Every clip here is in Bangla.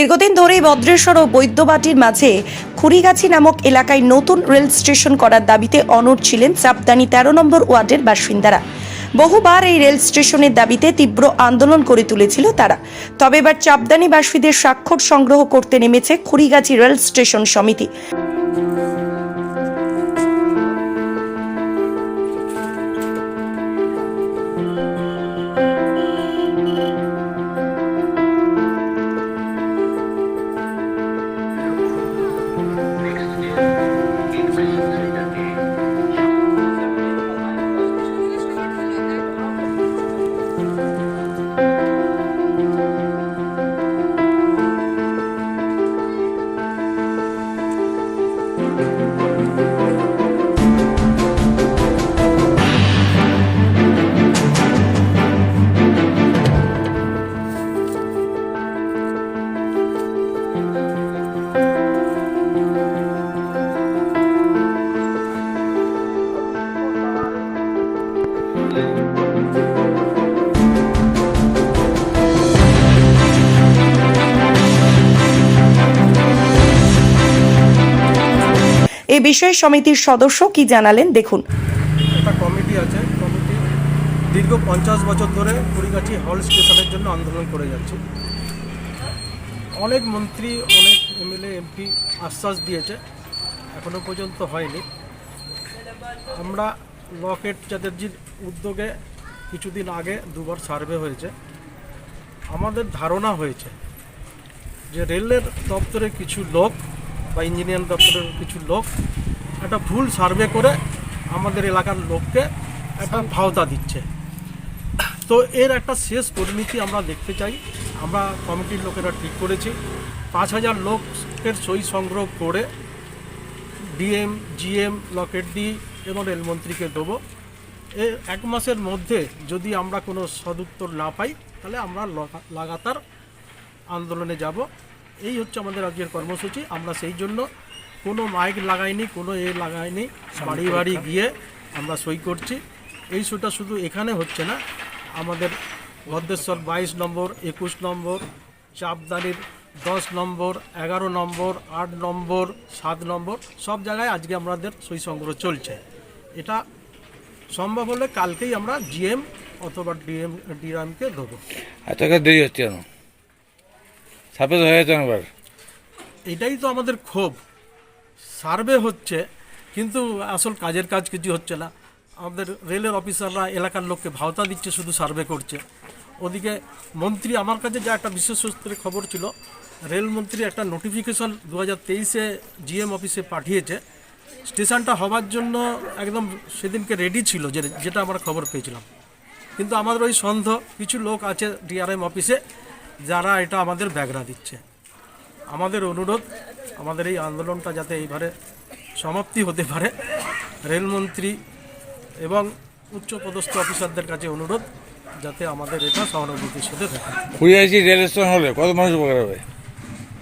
দীর্ঘদিন ধরেই ভদ্রেশ্বর ও বৈদ্যবাটির মাঝে খুরিগাছি নামক এলাকায় নতুন রেল স্টেশন করার দাবিতে অনড় ছিলেন সাবদানি তেরো নম্বর ওয়ার্ডের বাসিন্দারা। বহুবার এই রেল স্টেশনের দাবিতে তীব্র আন্দোলন করে তুলেছিল তারা। তবে এবার চাপদানি চাপদানিবাসীদের স্বাক্ষর সংগ্রহ করতে নেমেছে খুরিগাছি রেল স্টেশন সমিতি। এ বিষয়ে সমিতির সদস্য কি জানালেন দেখুন। একটা কমিটি আছে, কমিটি দীর্ঘ পঞ্চাশ বছর ধরে কুড়িগাছি হল স্টেশনের জন্য আন্দোলন করে যাচ্ছে। অনেক মন্ত্রী, অনেক এমএলএ, এমপি আশ্বাস দিয়েছে, এখনও পর্যন্ত হয়নি। আমরা লকেট চ্যাটার্জির উদ্যোগে কিছুদিন আগে দুবার সার্ভে হয়েছে। আমাদের ধারণা হয়েছে যে রেলের দপ্তরে কিছু লোক বা ইঞ্জিনিয়ার দপ্তরের কিছু লোক একটা ভুল সার্ভে করে আমাদের এলাকার লোককে একটা ভাওতা দিচ্ছে। তো এর একটা শেষ পরিণতি আমরা দেখতে চাই। আমরা কমিটির লোকেরা ঠিক করেছি। পাঁচ হাজার লোকের সই সংগ্রহ করে ডিএম, জিএম, লকেট ডি এবং রেলমন্ত্রীকে দেবো। এ এক মাসের মধ্যে যদি আমরা কোনো সদুত্তর না পাই, তাহলে আমরা লাগাতার আন্দোলনে যাব। এই হচ্ছে আমাদের আজকের কর্মসূচি। আমরা সেই জন্য কোনো মাইক লাগাইনি কোনো এ লাগাইনি। বাড়ি বাড়ি গিয়ে আমরা সই করছি। এই শোটা শুধু এখানে হচ্ছে না আমাদের ভদ্রেশ্বর বাইশ নম্বর একুশ নম্বর চাপদানির দশ নম্বর এগারো নম্বর আট নম্বর সাত নম্বর সব জায়গায় আজকে আমাদের সই সংগ্রহ চলছে। এটা সম্ভব হলে কালকেই আমরা জিএম অথবা ডিএম ডিরামকে দেবো। দেরি হচ্ছে এটাই তো আমাদের ক্ষোভ। সার্ভে হচ্ছে, কিন্তু আসল কাজের কাজ কিছু হচ্ছে না। আমাদের রেলের অফিসাররা, এলাকার লোককে ভাওতা দিচ্ছে, শুধু সার্ভে করছে। ওদিকে মন্ত্রী, আমার কাছে যা একটা বিশেষ খবর ছিল রেলমন্ত্রী একটা নোটিফিকেশন দু হাজার তেইশে জিএম অফিসে পাঠিয়েছে। স্টেশনটা হবার জন্য একদম সেদিনকে রেডি ছিল, যে যেটা আমরা খবর পেয়েছিলাম। কিন্তু আমাদের ওই সন্ধ কিছু লোক আছে ডিআরএম অফিসে যারা এটা আমাদের ব্যাগরা দিচ্ছে। আমাদের অনুরোধ আমাদের এই আন্দোলনটা যাতে এইবারে সমাপ্তি হতে পারে। রেলমন্ত্রী এবং উচ্চপদস্থ অফিসারদের কাছে অনুরোধ যাতে আমাদের এটা সহানুভূতির সাথে থাকে। রেল স্টেশন হলে কত মানুষ উপকার হবে?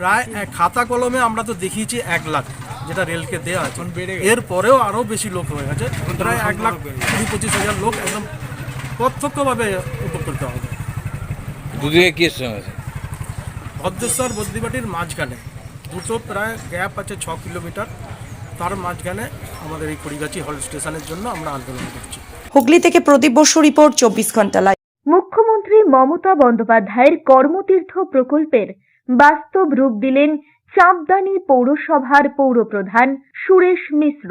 প্রায় এক খাতা কলমে আমরা তো দেখিয়েছি এক লাখ যেটা রেলকে দেওয়া আছে। এর পরেও আরও বেশি লোক হয়ে গেছে। প্রায় এক লাখ কুড়ি পঁচিশ হাজার লোক একদম প্রত্যক্ষভাবে উপকৃত হবে। দুদিকে কি স্টেশন আছে? ভদ্রেশ্বর বদ্রিবাটির মাঝখানে। দুটো প্রায় গ্যাপ আছে ছ কিলোমিটার। তার মাঝখানে আমাদের এই কড়িগাছি হল স্টেশনের জন্য আমরা আন্দোলন করছি। হুগলি থেকে প্রদীপ বসু রিপোর্ট চব্বিশ ঘণ্টা লাইভ মুখ্যমন্ত্রী মমতা বন্দ্যোপাধ্যায়ের কর্মতীর্থ প্রকল্পের বাস্তব রূপ দিলেন চাঁপদানি পৌরসভার পৌরপ্রধান সুরেশ মিশ্র।